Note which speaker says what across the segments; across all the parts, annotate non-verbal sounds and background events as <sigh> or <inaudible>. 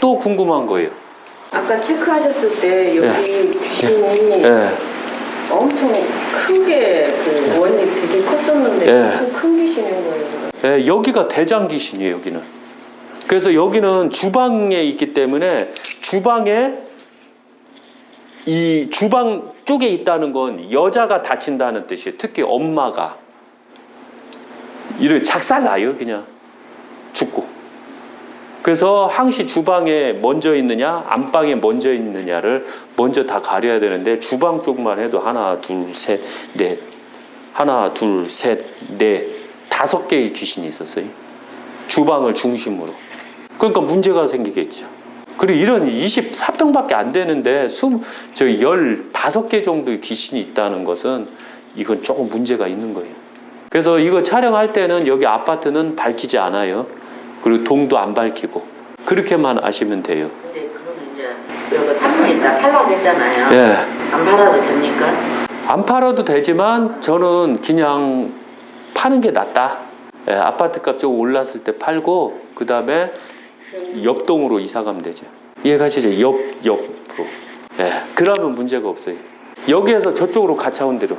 Speaker 1: 또 궁금한 거예요.
Speaker 2: 아까 체크하셨을 때 여기 귀신이
Speaker 1: 예.
Speaker 2: 엄청 크게 그 원이 되게 컸었는데
Speaker 1: 예.
Speaker 2: 엄청 큰 귀신인 거예요.
Speaker 1: 예, 여기가 대장 귀신이에요, 여기는. 그래서 여기는 주방에 있기 때문에 주방에 이 주방 쪽에 있다는 건 여자가 다친다는 뜻이에요. 특히 엄마가. 이를 작살 나요, 그냥. 죽고. 그래서 항시 주방에 먼저 있느냐, 안방에 먼저 있느냐를 먼저 다 가려야 되는데 주방 쪽만 해도 하나, 둘, 셋, 넷. 하나, 둘, 셋, 넷. 다섯 개의 귀신이 있었어요. 주방을 중심으로. 그러니까 문제가 생기겠죠. 그리고 이런 24평밖에 안 되는데 숨, 저 15개 정도의 귀신이 있다는 것은 이건 조금 문제가 있는 거예요. 그래서 이거 촬영할 때는 여기 아파트는 밝히지 않아요. 그리고 동도 안 밝히고. 그렇게만 아시면 돼요.
Speaker 3: 근데 그거는 이제 여기 산모 있다 팔라고 했잖아요.
Speaker 1: 예.
Speaker 3: 안 팔아도 됩니까?
Speaker 1: 안 팔아도 되지만 저는 그냥 파는 게 낫다. 예, 아파트 값좀 올랐을 때 팔고 그 다음에 옆동으로 이사 가면 되죠. 이해가시죠? 옆 옆으로. 예, 그러면 문제가 없어요. 여기에서 저쪽으로 가차원 대로.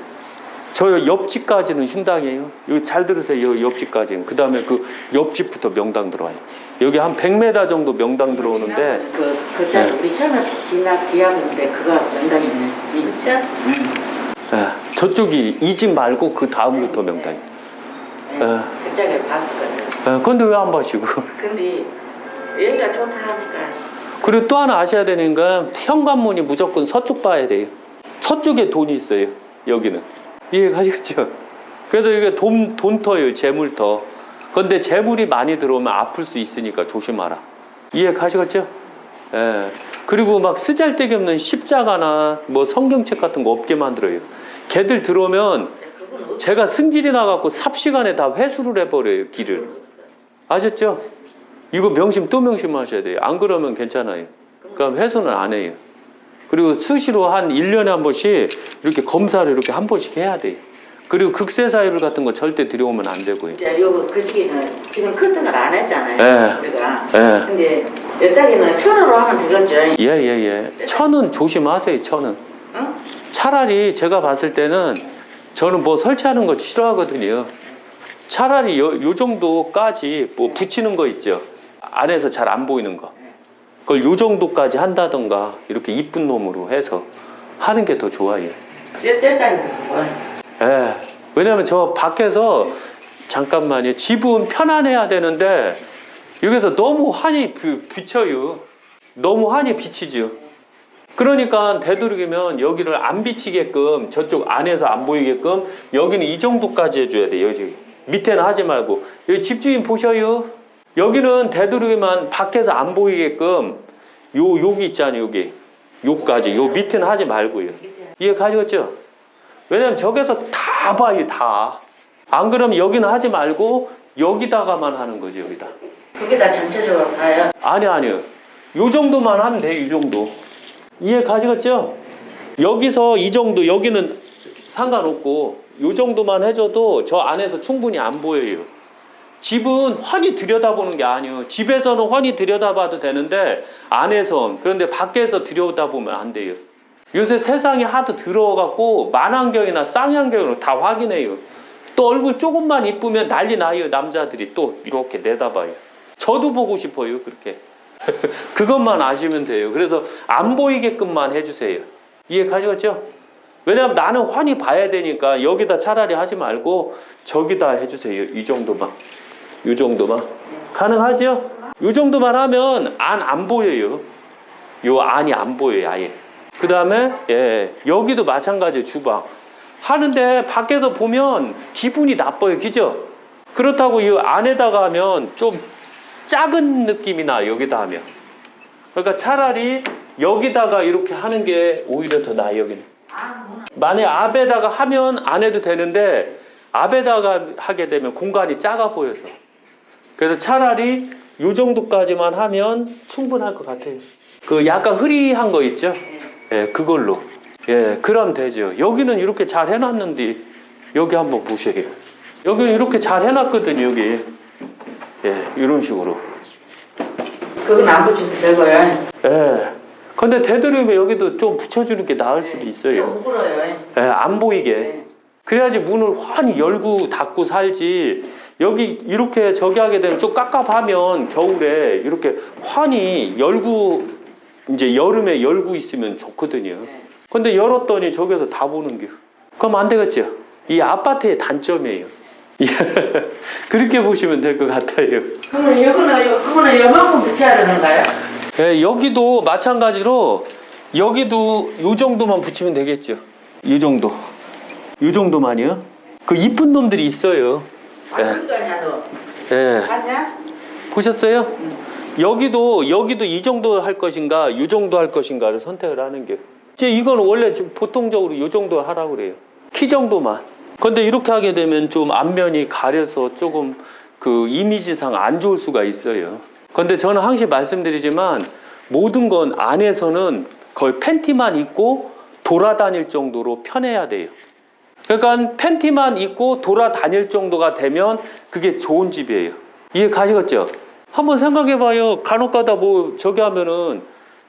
Speaker 1: 저 옆집까지는 흉당이에요. 여기 잘 들으세요. 여기 옆집까지는. 그 다음에 그 옆집부터 명당 들어와요. 여기 한 100m 정도 명당 들어오는데
Speaker 3: 그 그자
Speaker 1: 네.
Speaker 3: 우리 처음에 기나 기하는데 그거 명당이 있네. 진짜?
Speaker 1: 예, 저쪽이 이 집 말고 그 다음부터 명당이.
Speaker 3: 응. 그 짝에 봤었거든.
Speaker 1: 예, 근데 왜 안 봐시고?
Speaker 3: 근데 여기가 좋다 하니까
Speaker 1: 그리고 또 하나 아셔야 되는 건 현관문이 무조건 서쪽 봐야 돼요. 서쪽에 돈이 있어요. 여기는 이해가시겠죠? 그래서 이게 돈 돈터예요. 재물터. 근데 재물이 많이 들어오면 아플 수 있으니까 조심하라. 이해가시겠죠? 예. 그리고 막 쓰잘데기 없는 십자가나 뭐 성경책 같은 거 없게 만들어요. 걔들 들어오면 제가 승질이 나갖고 삽시간에 다 회수를 해버려요 길을. 아셨죠? 이거 명심 또 명심하셔야 돼요. 안 그러면 괜찮아요. 그럼 회수는 안 해요. 그리고 수시로 한 1년에 한 번씩 이렇게 검사를 이렇게 한 번씩 해야 돼요. 그리고 극세사유를 같은 거 절대 들여오면 안 되고요.
Speaker 3: 이제 요거 글씨기는 지금 커튼을 안 했잖아요.
Speaker 1: 예.
Speaker 3: 우리가.
Speaker 1: 예.
Speaker 3: 근데 여짝이는 천으로 하면 되겠죠.
Speaker 1: 예, 예, 예. 천은 조심하세요, 천은.
Speaker 3: 응?
Speaker 1: 차라리 제가 봤을 때는 저는 뭐 설치하는 거 싫어하거든요. 차라리 요, 요 정도까지 뭐 붙이는 거 있죠. 안에서 잘 안 보이는 거. 그걸 요 정도까지 한다던가 이렇게 이쁜 놈으로 해서 하는 게 더 좋아요.
Speaker 3: 뭐
Speaker 1: 예. 왜냐면 저 밖에서 잠깐만요. 집은 편안해야 되는데 여기서 너무 환히 부, 비쳐요. 너무 환히 비치죠. 그러니까 되도록이면 여기를 안 비치게끔 저쪽 안에서 안 보이게끔 여기는 이 정도까지 해줘야 돼. 여기 밑에는 하지 말고 여기 집주인 보셔요. 여기는 되도록이면 밖에서 안 보이게끔 요 여기 있잖아요. 여기 요까지 요 밑에는 하지 말고요. 이해 가시겠죠? 왜냐면 저기서 다 봐요 다. 안 그러면 여기는 하지 말고 여기다가만 하는 거죠 여기다.
Speaker 3: 그게 다 전체적으로 사요.
Speaker 1: 아니 아니요. 요 정도만 하면 돼요 이 정도. 이해 가시겠죠? 여기서 이 정도 여기는 상관없고 요 정도만 해줘도 저 안에서 충분히 안 보여요. 집은 환히 들여다보는 게 아니에요. 집에서는 환히 들여다봐도 되는데 안에선 그런데 밖에서 들여다보면 안 돼요. 요새 세상이 하도 더러워갖고 만안경이나 쌍안경으로 다 확인해요. 또 얼굴 조금만 이쁘면 난리 나요. 남자들이 또 이렇게 내다봐요. 저도 보고 싶어요. 그렇게. <laughs> 그것만 아시면 돼요. 그래서 안 보이게끔만 해주세요. 이해 가시겠죠? 왜냐하면 나는 환히 봐야 되니까 여기다 차라리 하지 말고 저기다 해주세요. 이 정도만. 이 정도만. 가능하죠? 이 정도만 하면 안 안 보여요. 요 안이 안 보여요. 아예. 그 다음에 예 여기도 마찬가지예요. 주방. 하는데 밖에서 보면 기분이 나빠요. 그죠? 그렇다고 이 안에다가 하면 좀 작은 느낌이 나 여기다 하면 그러니까 차라리 여기다가 이렇게 하는 게 오히려 더 나아요 여기는 만약 앞에다가 하면 안 해도 되는데 앞에다가 하게 되면 공간이 작아 보여서 그래서 차라리 이 정도까지만 하면 충분할 것 같아요 그 약간 흐리한 거 있죠? 예, 그걸로. 예, 그럼 되죠. 여기는 이렇게 잘 해놨는데 여기 한번 보세요. 여기는 이렇게 잘 해놨거든요. 여기. 예, 이런 식으로.
Speaker 3: 그건 안 붙여도 되고요.
Speaker 1: 예. 근데 되도록이면 여기도 좀 붙여주는 게 나을 수도 있어요.
Speaker 3: 부끄러요.
Speaker 1: 예, 안 보이게.
Speaker 3: 네.
Speaker 1: 그래야지 문을 환히 열고 닫고 살지. 여기 이렇게 저기 하게 되면 좀 깝깝하면 겨울에 이렇게 환히 열고 이제 여름에 열고 있으면 좋거든요. 근데 열었더니 저기서 다 보는 게. 그럼 안 되겠죠. 이 아파트의 단점이에요. 예. <laughs> 그렇게 보시면 될 것 같아요.
Speaker 3: 그러면 이거는 그거는 요만큼 붙여야 되는가요?
Speaker 1: 예, 여기도 마찬가지로 여기도 요 정도만 붙이면 되겠죠. 이 정도. 이 정도만이요. 그 이쁜 놈들이 있어요. 예.
Speaker 3: 아니야 너.
Speaker 1: 예.
Speaker 3: 아니야?
Speaker 1: 보셨어요? 여기도 여기도 이 정도 할 것인가, 이 정도 할 것인가를 선택을 하는 게. 이제 이건 원래 좀 보통적으로 이 정도 하라고 그래요. 키 정도만. 근데 이렇게 하게 되면 좀 앞면이 가려서 조금 그 이미지상 안 좋을 수가 있어요. 근데 저는 항상 말씀드리지만 모든 건 안에서는 거의 팬티만 입고 돌아다닐 정도로 편해야 돼요. 그러니까 팬티만 입고 돌아다닐 정도가 되면 그게 좋은 집이에요. 이해 가시겠죠? 한번 생각해봐요. 간혹 가다 뭐 저기 하면은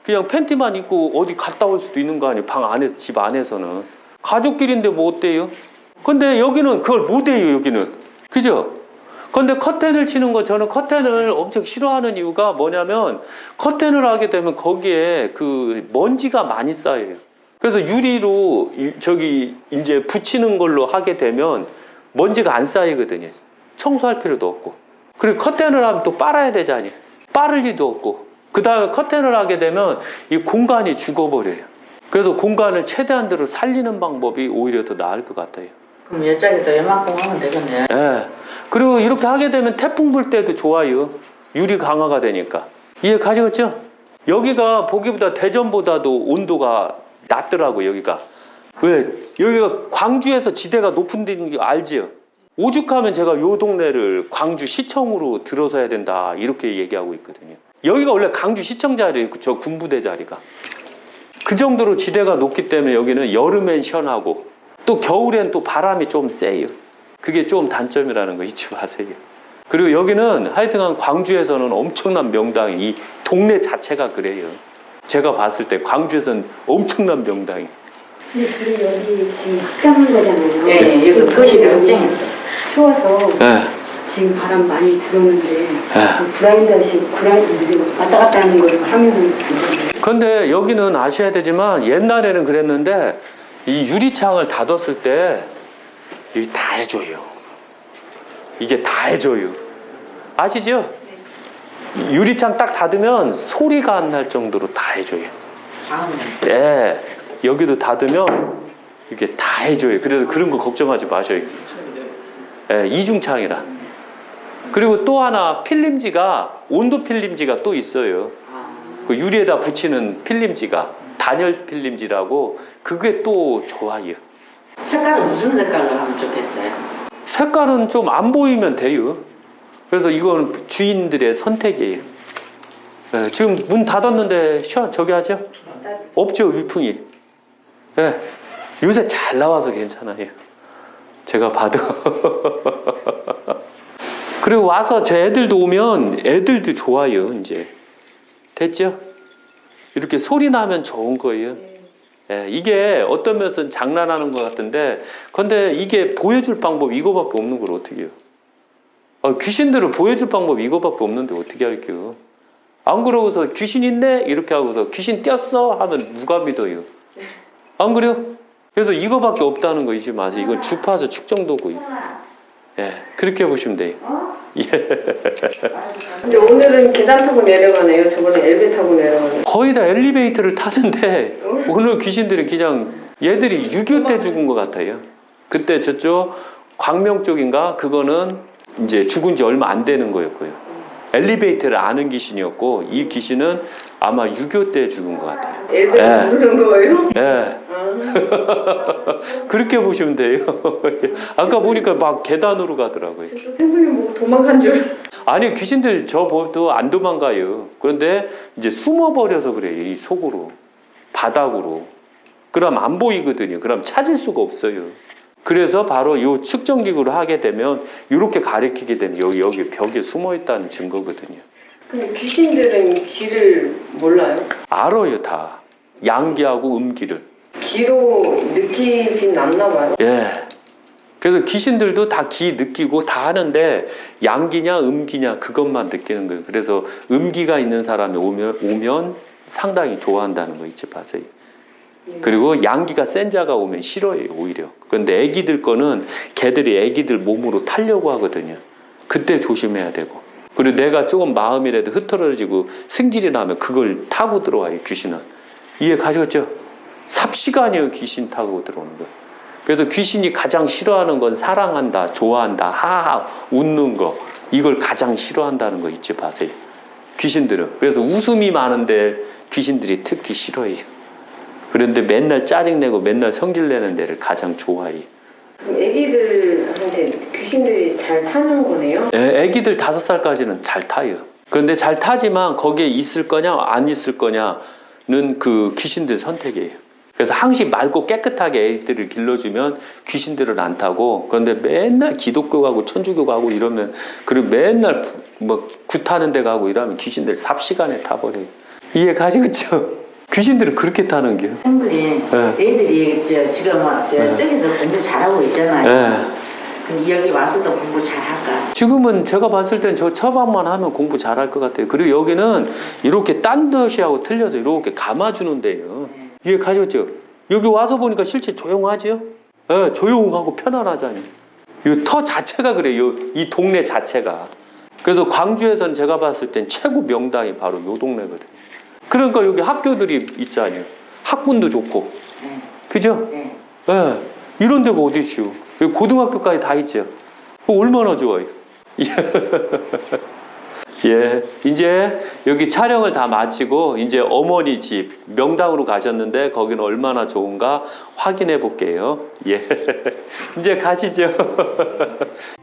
Speaker 1: 그냥 팬티만 입고 어디 갔다 올 수도 있는 거 아니에요. 방 안에 집 안에서는 가족끼리인데 뭐 어때요? 근데 여기는 그걸 못 해요. 여기는 그죠? 근데 커튼을 치는 거 저는 커튼을 엄청 싫어하는 이유가 뭐냐면 커튼을 하게 되면 거기에 그 먼지가 많이 쌓여요. 그래서 유리로 이- 저기 이제 붙이는 걸로 하게 되면 먼지가 안 쌓이거든요. 청소할 필요도 없고. 그리고 커튼을 하면 또 빨아야 되잖아요. 빠를 일도 없고. 그 다음에 커튼을 하게 되면 이 공간이 죽어버려요. 그래서 공간을 최대한대로 살리는 방법이 오히려 더 나을 것 같아요.
Speaker 3: 그럼 여짝에도 요만큼 하면 되겠네.
Speaker 1: 예. 그리고 이렇게 하게 되면 태풍 불 때도 좋아요. 유리 강화가 되니까. 이해 가시겠죠? 여기가 보기보다 대전보다도 온도가 낮더라고 여기가. 왜? 여기가 광주에서 지대가 높은 데인 거 알지요? 오죽하면 제가 요 동네를 광주 시청으로 들어서야 된다 이렇게 얘기하고 있거든요. 여기가 원래 강주 시청 자리예요. 저 군부대 자리가. 그 정도로 지대가 높기 때문에 여기는 여름엔 시원하고 또 겨울엔 또 바람이 좀 세요. 그게 좀 단점이라는 거 잊지 마세요. 그리고 여기는 하여튼간 광주에서는 엄청난 명당이 이 동네 자체가 그래요. 제가 봤을 때 광주에서는 엄청난 명당이.
Speaker 4: 근데 지금 여기 지금 확장한 거잖아요.
Speaker 3: 예, 예, 여기 거실에 확장했어.
Speaker 4: 추워서
Speaker 1: 예.
Speaker 4: 지금 바람 많이 들어오는데
Speaker 1: 예.
Speaker 4: 그 브라인드 하시고 브라인드 이제 왔다 갔다 하는 걸 하면 되는데
Speaker 1: 그런데 여기는 아셔야 되지만 옛날에는 그랬는데 이 유리창을 닫았을 때 이게 다 해줘요. 이게 다 해줘요. 아시죠? 유리창 딱 닫으면 소리가 안 날 정도로 다 해줘요.
Speaker 3: 다음에.
Speaker 1: 예, 여기도 닫으면 이게 다 해줘요. 그래서 그런 거 걱정하지 마셔요. 예, 이중창이라. 그리고 또 하나 필름지가 온도 필름지가 또 있어요. 그 유리에다 붙이는 필름지가 단열 필름지라고 그게 또 좋아요.
Speaker 3: 색깔은 무슨 색깔로 하면 좋겠어요?
Speaker 1: 색깔은 좀 안 보이면 돼요. 그래서 이건 주인들의 선택이에요. 예, 지금 문 닫았는데 쉬어 저기 하죠? 없죠 위풍이. 예, 요새 잘 나와서 괜찮아요. 제가 봐도. <laughs> 그리고 와서 제 애들도 오면 애들도 좋아요 이제. 됐죠? 이렇게 소리 나면 좋은 거예요. 예, 이게 어떤 면에서는 장난하는 것 같은데, 근데 이게 보여줄 방법 이거밖에 없는 걸 어떻게 해요? 아, 귀신들을 보여줄 방법 이거밖에 없는데 어떻게 할게요? 안 그러고서 귀신 있네? 이렇게 하고서 귀신 뛰었어? 하면 누가 믿어요? 안 그래요? 그래서 이거밖에 없다는 거 잊지 마세요. 이건 주파수 측정도고요. 예, 그렇게 보시면 돼요. <laughs>
Speaker 2: 근데 오늘은 계단 타고 내려가네요. 저번에 엘베 타고 내려가네요.
Speaker 1: 거의 다 엘리베이터를 타는데 오늘 귀신들이 그냥 얘들이 6.25 때 죽은 것 같아요. 그때 저쪽 광명 쪽인가 그거는 이제 죽은 지 얼마 안 되는 거였고요. 엘리베이터를 아는 귀신이었고 이 귀신은 아마 6.25때 죽은 것 같아요.
Speaker 2: 엘베
Speaker 1: 예.
Speaker 2: 부르는 거예요?
Speaker 1: 예.
Speaker 2: 아. <laughs>
Speaker 1: 그렇게 보시면 돼요. <laughs> 아까 보니까 막 계단으로 가더라고요.
Speaker 2: 선생님 보고 도망간 줄.
Speaker 1: 아니 귀신들 저 보도 안 도망가요. 그런데 이제 숨어버려서 그래요. 이 속으로 바닥으로. 그럼 안 보이거든요. 그럼 찾을 수가 없어요. 그래서 바로 요 측정기구를 하게 되면 이렇게 가리키게 되면 여기 여기 벽에 숨어 있다는 증거거든요.
Speaker 2: 근데 귀신들은 길을 몰라요.
Speaker 1: 알아요 다. 양기하고 음기를.
Speaker 2: 귀로 느끼진 않나 봐요.
Speaker 1: 예. 그래서 귀신들도 다 기 느끼고 다 하는데 양기냐 음기냐 그것만 느끼는 거예요. 그래서 음기가 있는 사람이 오면 오면 상당히 좋아한다는 거 잊지 마세요. 그리고 양기가 센 자가 오면 싫어해요 오히려. 그런데 애기들 거는 걔들이 애기들 몸으로 타려고 하거든요. 그때 조심해야 되고. 그리고 내가 조금 마음이라도 흐트러지고 승질이 나면 그걸 타고 들어와요 귀신은. 이해 가시겠죠? 삽시간이에요 귀신 타고 들어오는 거. 그래서 귀신이 가장 싫어하는 건 사랑한다, 좋아한다, 하하 웃는 거 이걸 가장 싫어한다는 거 잊지 마세요. 귀신들은 그래서 웃음이 많은데 귀신들이 특히 싫어해요. 그런데 맨날 짜증내고 맨날 성질내는 데를 가장 좋아해요.
Speaker 2: 애기들한테 귀신들이 잘 타는 거네요.
Speaker 1: 애- 애기들 다섯 살까지는 잘 타요. 그런데 잘 타지만 거기에 있을 거냐 안 있을 거냐는 그 귀신들 선택이에요. 그래서 항시 맑고 깨끗하게 애들을 길러주면 귀신들은 안 타고 그런데 맨날 기독교 가고 천주교 가고 이러면 그리고 맨날 뭐 굿타는 데 가고 이러면 귀신들 삽시간에 타버려요. 이해 가시겠죠? 귀신들은 그렇게 타는 게요.
Speaker 3: 선생님,
Speaker 1: 네.
Speaker 3: 애들이 저 지금 뭐 저,
Speaker 1: 네.
Speaker 3: 저기서 공부 잘하고 있잖아요.
Speaker 1: 네.
Speaker 3: 그럼 여기 와서도 공부 잘할까?
Speaker 1: 지금은 제가 봤을 땐 저 처방만 하면 공부 잘할 것 같아요. 그리고 여기는 이렇게 딴 듯이 하고 틀려서 이렇게 감아주는 데요. 이해 가셨죠? 여기 와서 보니까 실제 조용하지요? 예, 조용하고 편안하잖아요. 이 터 자체가 그래요. 이 동네 자체가. 그래서 광주에선 제가 봤을 땐 최고 명당이 바로 요 동네거든요. 그러니까 여기 학교들이 있잖아요. 학군도 좋고.
Speaker 3: 네.
Speaker 1: 그죠?
Speaker 3: 네.
Speaker 1: 예, 이런 데가 어디 있죠? 여기 고등학교까지 다 있죠. 그거 얼마나 좋아요. <laughs> 예, 이제 여기 촬영을 다 마치고 이제 어머니 집 명당으로 가셨는데 거기는 얼마나 좋은가 확인해 볼게요. 예, <laughs> 이제 가시죠. <laughs>